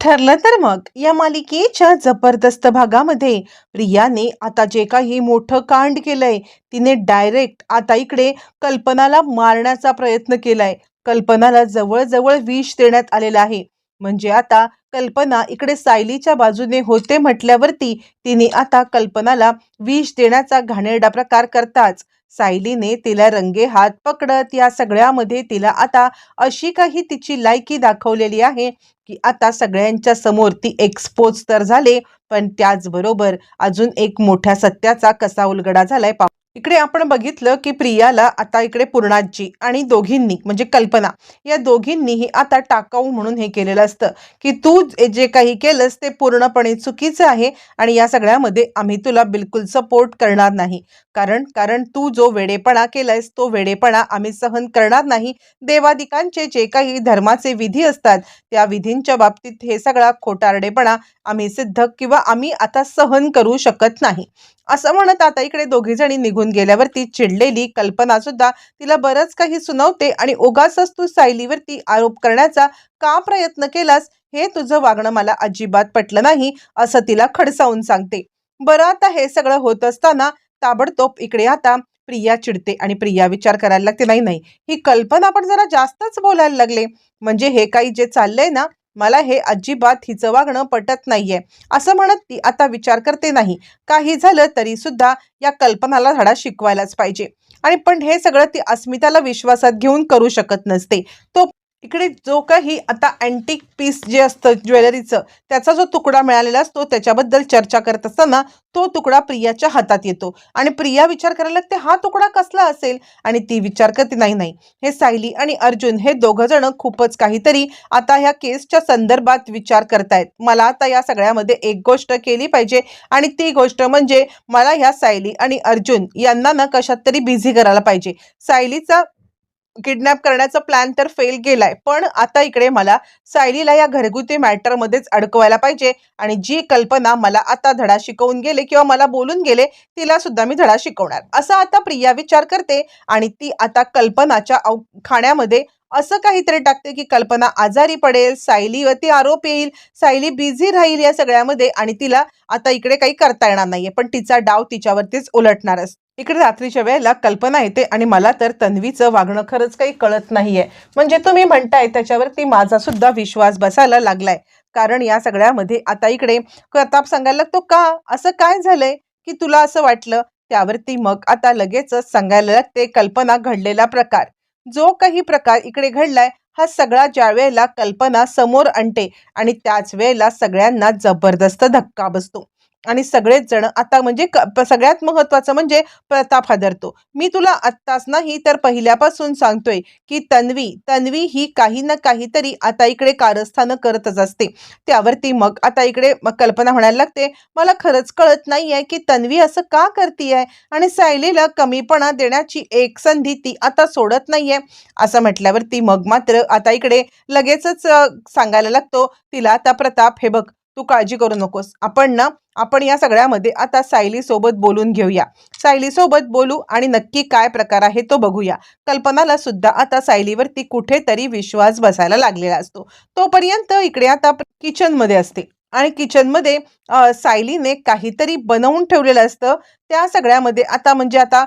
ठरलं तर मग. या मालिकेच्या जबरदस्त भागामध्ये प्रियाने आता जे काही मोठं कांड केलंय तिने डायरेक्ट आता इकडे कल्पनाला मारण्याचा प्रयत्न केलाय. कल्पनाला जवळजवळ विष देण्यात आलेलं आहे. म्हणजे आता कल्पना इकडे सायलीच्या बाजूने होते म्हटल्यावरती तिने आता कल्पनाला विष देण्याचा घाणेरडा प्रकार करताच सायलीने तिला रंगे हात पकडत या सगळ्यामध्ये तिला आता अशी काही तिची लायकी दाखवलेली आहे की आता सगळ्यांच्या समोर ती एक्सपोज तर झाले पण त्याचबरोबर अजून एक मोठ्या सत्याचा कसा उलगडा झालाय पा इकडे आपण बघितलं की प्रियाला आता इकडे पूर्णाजी आणि दोघींनी म्हणजे कल्पना या दोघींनीही आता टाकाऊ म्हणून हे केलेलं असतं की तू जे जे काही केलंस ते पूर्णपणे चुकीचं आहे आणि या सगळ्यामध्ये आम्ही तुला बिलकुल सपोर्ट करणार नाही. कारण कारण तू जो वेडेपणा केलायस तो वेडेपणा आम्ही सहन करणार नाही. देवादिकांचे जे काही धर्माचे विधी असतात त्या विधींच्या बाबतीत हे सगळा खोटारडेपणा आम्ही सिद्ध किंवा आम्ही आता सहन करू शकत नाही. असं म्हणत आता इकडे दोघीजणी निघून निघून गेल्यावरती चिडलेली कल्पना सुद्धा तिला बरंच काही सुनावते आणि उगासच तू सायलीवरती आरोप करण्याचा का प्रयत्न केलास हे तुझं वागणं मला अजिबात पटलं नाही असं तिला खडसावून सांगते. बरं आता हे सगळं होत असताना ताबडतोब इकडे आता प्रिया चिडते आणि प्रिया विचार करायला लागते नाही नाही ही कल्पना पण जरा जास्तच बोलायला लागले. म्हणजे हे काही जे चाललंय ना मला हे अजिबात हिचं वागणं पटत नाहीये. असं म्हणत ती आता विचार करते नाही. काही झालं तरी सुद्धा या कल्पनाला धडा शिकवायलाच पाहिजे. आणि पण हे सगळं ती अस्मिताला विश्वासात घेऊन करू शकत नसते. तो इकडे जो काही आता अँटिक पीस जे असतं ज्वेलरीचं त्याचा जो तुकडा मिळालेला असतो त्याच्याबद्दल चर्चा करत असताना तो तुकडा प्रियाच्या हातात येतो. आणि प्रिया विचार करायला लागते हा तुकडा कसला असेल? आणि ती विचार करते नाही नाही. हे सायली आणि अर्जुन हे दोघं जण खूपच काहीतरी आता ह्या केसच्या संदर्भात विचार करतायत. मला आता या सगळ्यामध्ये एक गोष्ट केली पाहिजे आणि ती गोष्ट म्हणजे मला ह्या सायली आणि अर्जुन यांना ना कशात तरी बिझी करायला पाहिजे. सायलीचा किडनॅप करण्याचा प्लॅन तर फेल गेलाय. पण आता इकडे मला सायलीला या घरगुती मॅटरमध्येच अडकवायला पाहिजे आणि जी कल्पना मला आता धडा शिकवून गेले किंवा मला बोलून गेले तिला सुद्धा मी धडा शिकवणार. असा आता प्रिया विचार करते आणि ती आता कल्पनाच्या अव खाण्यामध्ये असं काहीतरी टाकते की कल्पना आजारी पडेल सायलीवरती आरोप येईल सायली बिझी राहील या सगळ्यामध्ये आणि तिला आता इकडे काही करता येणार नाहीये. पण तिचा डाव तिच्यावरतीच उलटणार असतो इकडे रात्रीच्या वेळेला कल्पना येते आणि मला तर तन्वीचं वागणं खरंच काही कळत नाहीये. म्हणजे तुम्ही म्हणताय त्याच्यावरती माझा सुद्धा विश्वास बसायला लागलाय. कारण या सगळ्यामध्ये आता इकडे प्रताप सांगायला लागतो का? असं काय झालंय? की तुला असं वाटलं? त्यावरती मग आता लगेचच सांगायला लागते कल्पना घडलेला प्रकार. जो काही प्रकार इकडे घडलाय हा सगळा ज्या वेळेला कल्पना समोर आणते आणि त्याच वेळेला सगळ्यांना जबरदस्त धक्का बसतो. आणि सगळेच जण आता म्हणजे क- प- सगळ्यात महत्वाचं म्हणजे प्रताप हादरतो. मी तुला आत्ताच नाही तर पहिल्यापासून सांगतोय की तन्वी तन्वी ही काही ना काहीतरी आता इकडे कारस्थानं करतच असते. त्यावरती मग आता इकडे कल्पना म्हणायला लागते मला खरंच कळत नाहीये की तन्वी असं का करतीये आणि सायलीला कमीपणा देण्याची एक संधी ती आता सोडत नाहीये. असं म्हटल्यावरती मग मात्र आता इकडे लगेचच सांगायला लागतो तिला आता प्रताप हे बघ तू काळजी करू नकोस. आपण ना आपण या सगळ्यामध्ये आता सायली सोबत बोलून घेऊया. सायली सोबत बोलू आणि नक्की काय प्रकार आहे तो बघूया. कल्पनाला सुद्धा आता सायलीवरती कुठेतरी विश्वास बसायला लागलेला असतो. तोपर्यंत इकडे आता किचनमध्ये असते. आणि किचनमध्ये सायलीने काहीतरी बनवून ठेवलेलं असतं. त्या सगळ्यामध्ये आता म्हणजे आता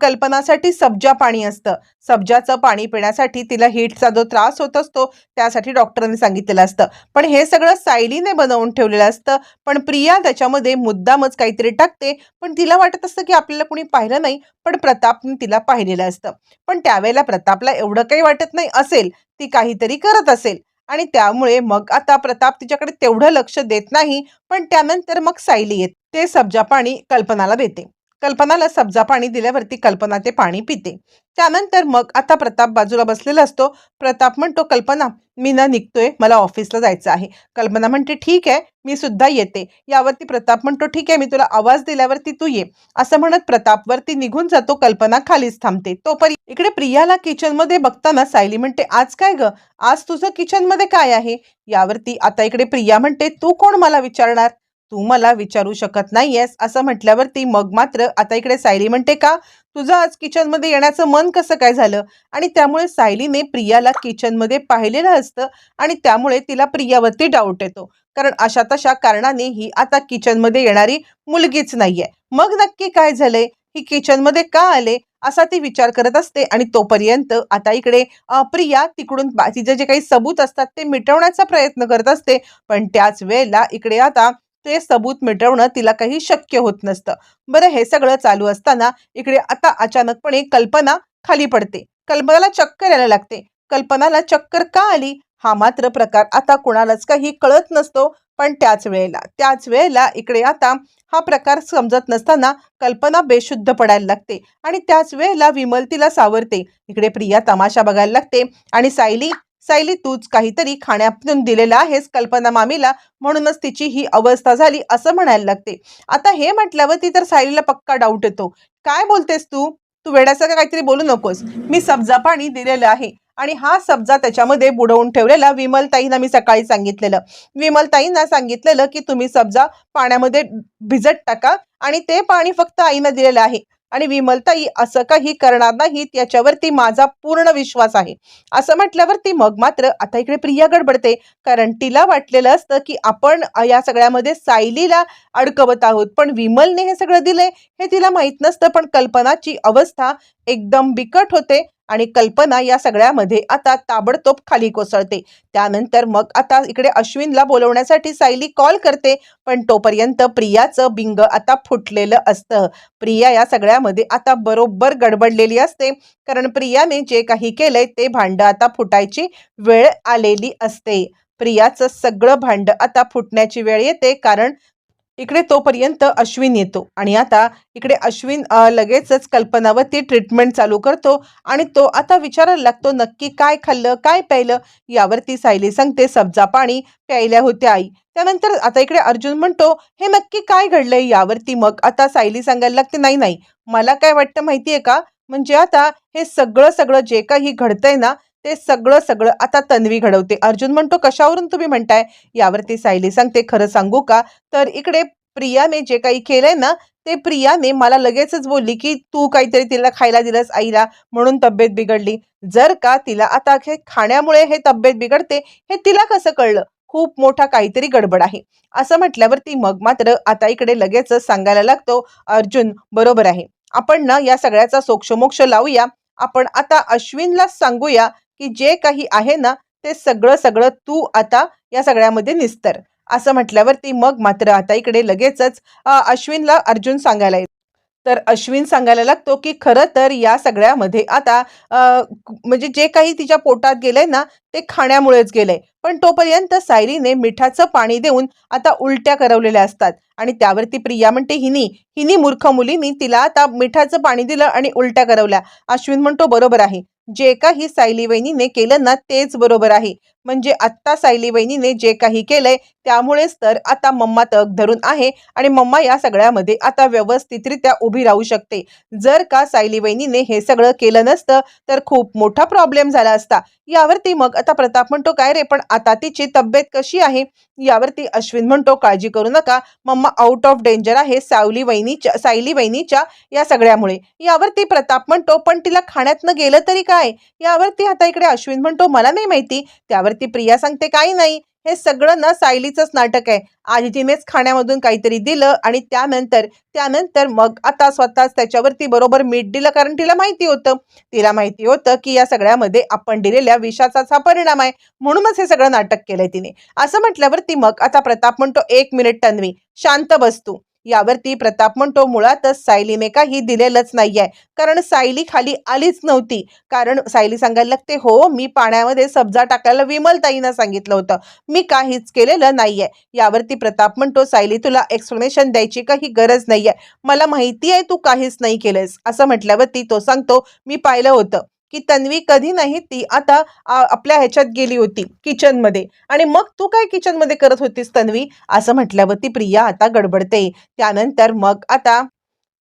कल्पनासाठी सब्जा पाणी असतं. सब्जाचं पाणी पिण्यासाठी तिला हीटचा जो त्रास होत असतो त्यासाठी डॉक्टरांनी सांगितलेलं असतं. पण हे सगळं सायलीने बनवून ठेवलेलं असतं. पण प्रिया त्याच्यामध्ये मुद्दामच काहीतरी टाकते. पण तिला वाटत असतं की आपल्याला कुणी पाहिलं नाही पण प्रतापने तिला पाहिलेलं असतं. पण त्यावेळेला प्रतापला एवढं काही वाटत नाही असेल ती काहीतरी करत असेल. आणि त्यामुळे मग आता प्रताप तिच्याकडे तेवढं लक्ष देत नाही पण त्यानंतर मग सायली येत. ते सब्जा पाणी कल्पनाला देते. कल्पनाला सब्जा पाणी दिल्यावरती कल्पना ते पाणी पिते. त्यानंतर मग आता प्रताप बाजूला बसलेला असतो. प्रताप म्हणतो कल्पना मी ना निघतोय मला ऑफिसला जायचं आहे. कल्पना म्हणते ठीक आहे मी सुद्धा येते. यावरती प्रताप म्हणतो ठीक आहे मी तुला आवाज दिल्यावरती तू ये. असं म्हणत प्रतापवरती निघून जातो कल्पना खालीच थांबते. तोपर्यंत इकडे प्रियाला किचनमध्ये बघताना सायली म्हणते आज काय ग? आज तुझं किचनमध्ये काय आहे? यावरती आता इकडे प्रिया म्हणते तू कोण मला विचारणार? तू मला विचारू शकत नाहीयेस. असं म्हटल्यावरती मग मात्र आता इकडे सायली म्हणते का? तुझं आज किचनमध्ये येण्याचं मन कसं काय झालं? आणि त्यामुळे सायलीने प्रियाला किचनमध्ये पाहिलेलं असतं आणि त्यामुळे तिला प्रियावरती डाऊट येतो. कारण अशा तशा कारणाने ही आता किचनमध्ये येणारी मुलगीच नाहीये. मग नक्की काय झालंय? ही किचनमध्ये का आले? असा ती विचार करत असते आणि तोपर्यंत आता इकडे प्रिया तिकडून तिचे जे काही सबूत असतात ते मिटवण्याचा प्रयत्न करत असते. पण त्याच वेळेला इकडे आता ते सबूत मिटवणं तिला काही शक्य होत नसतं. बरं हे सगळं चालू असताना इकडे आता अचानकपणे कल्पना खाली पडते. कल्पनाला चक्कर यायला लागते. कल्पनाला चक्कर का आली? हा मात्र प्रकार आता कुणालाच काही कळत नसतो पण त्याच वेळेला त्याच वेळेला इकडे आता हा प्रकार समजत नसताना कल्पना बेशुद्ध पडायला लागते आणि त्याच वेळेला विमल तिला सावरते. इकडे प्रिया तमाशा बघायला लागते आणि सायली सायली तूच काहीतरी खाण्यातून दिलेला आहेस कल्पना मामीला. म्हणूनच तिची ही अवस्था झाली असं म्हणायला लागते. आता हे म्हटल्यावर ती तर सायलीला पक्का डाऊट येतो. काय बोलतेस तू? तू वेड्यासारखं काहीतरी बोलू नकोस. मी सब्जा पाणी दिलेलं आहे. आणि हा सब्जा त्याच्यामध्ये बुडवून ठेवलेला विमलताईंना मी सकाळी सांगितलेलं. विमलताईंना सांगितलेलं की तुम्ही सब्जा पाण्यामध्ये भिजत टाका आणि ते पाणी फक्त आईनं दिलेलं आहे. आणि विमलताई असं काही करणार नाहीत याच्यावरती माझा पूर्ण विश्वास आहे. असं म्हटल्यावरती मग मात्र आता इकडे प्रिया गडबडते. कारण तिला वाटलेलं असतं की आपण या सगळ्यामध्ये सायलीला अडकवत आहोत. पण विमलने हे सगळं दिलंय हे तिला माहीत नसतं. पण कल्पनाची अवस्था एकदम बिकट होते. आणि कल्पना या सगळ्यामध्ये आता ताबडतोब खाली कोसळते. त्यानंतर मग आता इकडे अश्विनला बोलवण्यासाठी सायली कॉल करते पण तोपर्यंत प्रियाचं बिंग आता फुटलेलं असतं. प्रिया या सगळ्यामध्ये आता बरोबर गडबडलेली असते कारण प्रियाने जे काही केलंय ते भांडं आता फुटायची वेळ आलेली असते. प्रियाचं सगळं भांडं आता फुटण्याची वेळ येते कारण इकडे तोपर्यंत अश्विन येतो आणि आता इकडे अश्विन लगेचच कल्पनावरती ट्रीटमेंट चालू करतो आणि तो आता विचारायला लागतो नक्की काय खाल्लं काय प्यायलं? यावरती सायली सांगते सब्जा पाणी प्यायल्या होत्या आई. त्यानंतर आता इकडे अर्जुन म्हणतो हे नक्की काय घडलंय यावरती मग? आता सायली सांगायला लागते नाही नाही मला काय वाटतं माहितीये का? म्हणजे आता हे सगळं सगळं जे काही घडतंय ना ते सगळं सगळं आता तन्वी घडवते. अर्जुन म्हणतो कशावरून तुम्ही म्हणताय? यावरती सायली सांगते खरं सांगू का? तर इकडे प्रियाने जे काही केलंय ना ते प्रियाने मला लगेचच बोलली की तू काहीतरी तिला खायला दिलंस आईला म्हणून तब्येत बिघडली. जर का तिला आता हे खाण्यामुळे हे तब्येत बिघडते हे तिला कसं कळलं? खूप मोठा काहीतरी गडबड आहे. असं म्हटल्यावरती मग मात्र आता इकडे लगेचच सांगायला लागतो अर्जुन बरोबर आहे. आपण ना या सगळ्याचा सोक्षमोक्ष लावूया. आपण आता अश्विनला सांगूया की जे काही आहे ना ते सगळं सगळं तू आता या सगळ्यामध्ये निस्तर. असं म्हटल्यावरती मग मात्र आता इकडे लगेचच अश्विनला अर्जुन सांगायला येतो तर अश्विन सांगायला लागतो की खरं तर या सगळ्यामध्ये आता म्हणजे जे काही तिच्या पोटात गेलंय ना ते खाण्यामुळेच गेलंय. पण तोपर्यंत सायलीने मिठाचं पाणी देऊन आता उलट्या करवलेल्या असतात. आणि त्यावरती प्रिया म्हणते हिनी हिनी मूर्ख मुलीनी तिला आता मिठाचं पाणी दिलं आणि उलट्या करवल्या. अश्विन म्हणतो बरोबर आहे. जे काही सायली वहिनीने केलं ना तेच बरोबर आहे. म्हणजे आत्ता सायली वहिनीने जे काही केलंय त्यामुळेच तर आता मम्मा तग धरून आहे आणि मम्मा या सगळ्यामध्ये आता व्यवस्थितरित्या उभी राहू शकते. जर का सायली वहिनीने हे सगळं केलं नसतं तर खूप मोठा प्रॉब्लेम झाला असता. यावरती मग आता प्रताप म्हणतो काय रे पण आता तिची तब्येत कशी आहे? यावरती अश्विन म्हणतो काळजी करू नका. मम्मा आउट ऑफ डेंजर आहे सावली वहिनीच्या सायली वहिनीच्या या सगळ्यामुळे. यावरती प्रताप म्हणतो पण तिला खाण्यातनं गेलं तरी काय? यावरती आता इकडे अश्विन म्हणतो मला नाही माहिती. त्यावरती प्रिया सांगते काही नाही. हे सगळं ना सायलीचंच नाटक आहे. आधी तिनेच खाण्यामधून काहीतरी दिलं आणि त्यानंतर त्यानंतर मग आता स्वतःच त्याच्यावरती बरोबर मीठ दिलं कारण तिला माहिती होतं. तिला माहिती होतं की या सगळ्यामध्ये आपण दिलेल्या विषाचाच हा परिणाम आहे. म्हणूनच हे सगळं नाटक केलंय तिने. असं म्हटल्यावरती मग आता प्रताप म्हणतो एक मिनिट तन्वी शांत बस तू. यावरती प्रताप म्हणतो मुळातच सायलीने काही दिलेलंच नाहीये. कारण सायली खाली आलीच नव्हती. कारण सायली सांगायला लागते हो मी पाण्यामध्ये सब्जा टाकायला विमलताईनं सांगितलं होतं. मी काहीच केलेलं नाहीये. यावरती प्रताप म्हणतो सायली तुला एक्सप्लेनेशन द्यायची काही गरज नाहीये. मला माहिती आहे तू काहीच नाही केलंस असं म्हटल्यावरती तो सांगतो मी पाहिलं होतं. की तन्वी कधी नाही ती आता आपल्या ह्याच्यात गेली होती किचनमध्ये. आणि मग तू काय किचनमध्ये करत होतीस तन्वी? असं म्हटल्यावरती प्रिया आता गडबडते. त्यानंतर मग आता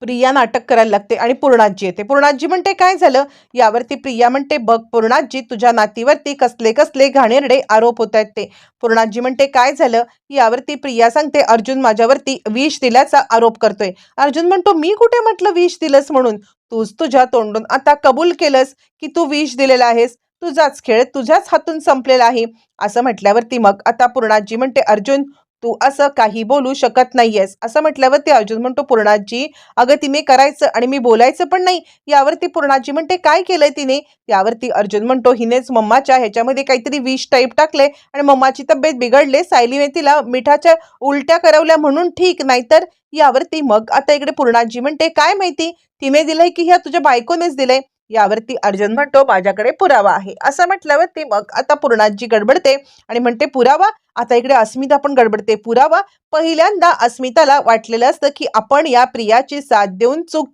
प्रिया नाटक करायला लागते आणि पूर्णाजी येते. पूर्णाजी म्हणते काय झालं? यावरती प्रिया म्हणते बघ पूर्णाजी तुझ्या नातीवरती कसले कसले घाणेरडे आरोप होत आहेत ते. पूर्णाजी म्हणते काय झालं? यावरती प्रिया सांगते अर्जुन माझ्यावरती विष दिल्याचा आरोप करतोय. अर्जुन म्हणतो मी कुठे म्हटलं विष दिलंस म्हणून? तूच तुझ्या तोंडून आता कबूल केलंस की तू विष दिलेला आहेस. तुझाच खेळ तुझ्याच हातून संपलेला आहे. असं म्हटल्यावरती मग आता पूर्णाजी म्हणते अर्जुन तू असं काही बोलू शकत नाहीयेस. असं म्हटल्यावर ते अर्जुन म्हणतो पूर्णाजी अगं तिने करायचं आणि मी बोलायचं पण नाही. यावरती पूर्णाजी म्हणते काय केलंय तिने? यावरती अर्जुन म्हणतो हिनेच मम्माच्या ह्याच्यामध्ये काहीतरी विष टाईप टाकले आणि मम्माची तब्येत बिघडले. सायलीने तिला मिठाच्या उलट्या करवल्या म्हणून ठीक नाहीतर यावरती मग आता इकडे पूर्णाजी म्हणते काय माहिती? तिने दिलंय की ह्या तुझ्या बायकोनेच दिलंय. यावरती अर्जुन म्हणतो माझ्याकडे पुरावा आहे. असं म्हटल्यावरती मग आता पूर्णाजी गडबडते आणि म्हणते पुरावा? आता इकडे अस्मिता पण गडबडते. पुरावा? पहिल्यांदा अस्मिताला वाटलेलं असतं की आपण या प्रियाची साथ देऊन चूक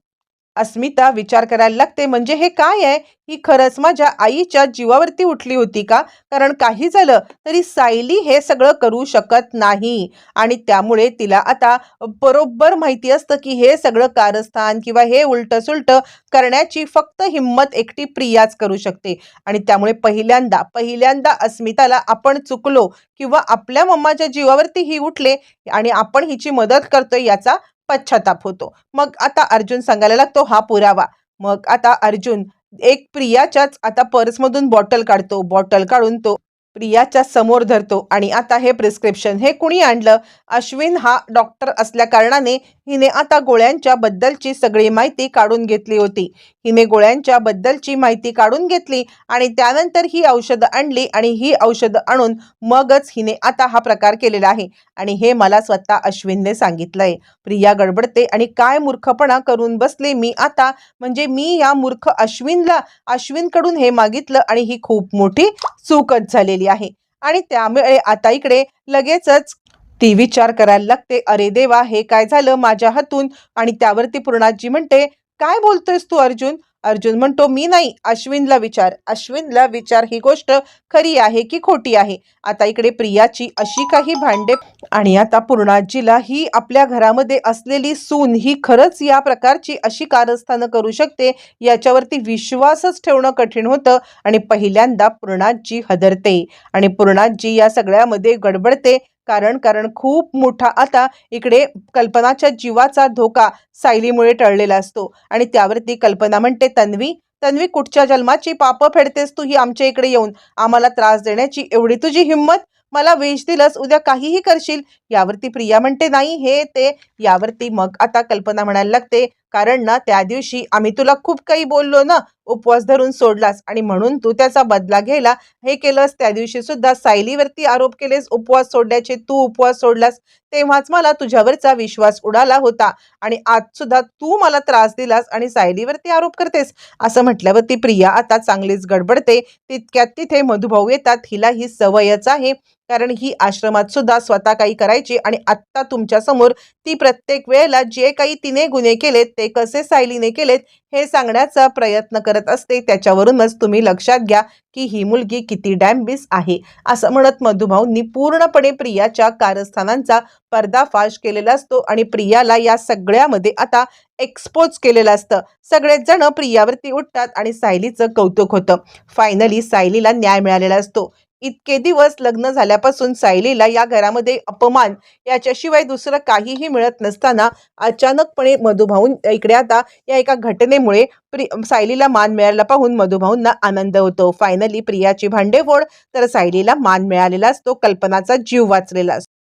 अस्मिता विचार करायला लागते म्हणजे हे काय आहे? ही खरंच माझ्या आईच्या जीवावरती उठली होती का? कारण काही झालं तरी सायली हे सगळं करू शकत नाही. आणि त्यामुळे तिला आता बरोबर माहिती असतं की हे सगळं कारस्थान किंवा हे उलट सुलट करण्याची फक्त हिंमत एकटी प्रियाच करू शकते. आणि त्यामुळे पहिल्यांदा पहिल्यांदा अस्मिताला आपण चुकलो किंवा आपल्या मम्माच्या जीवावरती ही उठले आणि आपण हिची मदत करतोय याचा पश्चाताप होतो. मग आता अर्जुन सांगायला लागतो हा पुरावा. मग आता अर्जुन एक प्रियाच्याच आता पर्समधून बॉटल काढतो. बॉटल काढून तो प्रियाच्या समोर धरतो. आणि आता हे प्रिस्क्रिप्शन हे कुणी आणलं? अश्विन हा डॉक्टर असल्या कारणाने हिने आता गोळ्यांच्या बद्दलची सगळी माहिती काढून घेतली होती. हिने गोळ्यांच्या बद्दलची माहिती काढून घेतली आणि त्यानंतर ही औषधं आणली आणि ही औषधं आणून मगच हिने आता हा प्रकार केलेला आहे. आणि हे मला स्वतः अश्विनने सांगितलंय. प्रिया गडबडते आणि काय मूर्खपणा करून बसले मी आता? म्हणजे मी या मूर्ख अश्विनला अश्विनकडून हे मागितलं आणि ही खूप मोठी चूकच झालेली आहे. आणि त्यामुळे आता इकडे लगेचच ती विचार करायला लागते अरे देवा हे काय झालं माझ्या हातून? आणि त्यावरती पूर्णाजी म्हणते काय बोलतोयस तू अर्जुन? अर्जुन म्हणतो मी नाही अश्विनला विचार. अश्विनला विचार ही गोष्ट खरी आहे की खोटी आहे? आता इकडे प्रियाची अशी काही भांडे आणि आता पूर्णाजीला ही आपल्या घरामध्ये असलेली सून ही खरंच या प्रकारची अशी कारस्थानं करू शकते याच्यावरती विश्वासच ठेवणं कठीण होतं आणि पहिल्यांदा पूर्णाजी हदरते आणि पूर्णाजी या सगळ्यामध्ये गडबडते. कारण कारण खूप मोठा आता इकडे कल्पनाच्या जीवाचा धोका सायलीमुळे टळलेला असतो. आणि त्यावरती कल्पना म्हणते तन्वी तन्वी कुठच्या जन्माची पापं फेडतेस तू ही आमच्या इकडे येऊन? आम्हाला त्रास देण्याची एवढी तुझी हिंमत? मला वेश दिलंस उद्या काहीही करशील? यावरती प्रिया म्हणते नाही हे ते. यावरती मग आता कल्पना म्हणायला लागते कारण ना त्या दिवशी आम्ही तुला खूप काही बोललो ना उपवास धरून सोडलास आणि म्हणून तू त्याचा बदला घ्यायला हे केलंस. त्या दिवशी सुद्धा सायलीवरती आरोप केलेस उपवास सोडण्याचे तू उपवास सोडलास. तेव्हाच मला तुझ्यावरचा विश्वास उडाला होता आणि आज सुद्धा तू मला त्रास दिलास आणि सायलीवरती आरोप करतेस. असं म्हटल्यावरती प्रिया आता चांगलीच गडबडते. तितक्यात तिथे मधुभाऊ येतात. हिला ही सवयच आहे. कारण ही आश्रमात सुद्धा स्वतः काही करायची आणि आत्ता तुमच्यासमोर ती प्रत्येक वेळेला जे काही तिने गुन्हे केलेत ते कसे सायलीने केलेत हे सांगण्याचा प्रयत्न करत असते. त्याच्यावरूनच तुम्ही लक्षात घ्या की ही मुलगी किती डॅम्बिस आहे. असं म्हणत मधुभाऊंनी पूर्णपणे प्रियाच्या कारस्थानांचा पर्दाफाश केलेला असतो आणि प्रियाला या सगळ्यामध्ये आता एक्सपोज केलेलं असतं. सगळेच जण प्रियावरती उठतात आणि सायलीचं कौतुक होतं. फायनली सायलीला न्याय मिळालेला असतो. इतके दिवस लग्न झाल्यापासून सायलीला या घरामध्ये अपमान याच्याशिवाय दुसरं काहीही मिळत नसताना अचानकपणे मधुभाऊन इकडे आता या एका घटनेमुळे प्रि सायलीला मान मिळायला पाहून मधुभाऊंना आनंद होतो. फायनली प्रियाची भांडेफोड तर सायलीला मान मिळालेला असतो कल्पनाचा जीव वाचलेला असतो.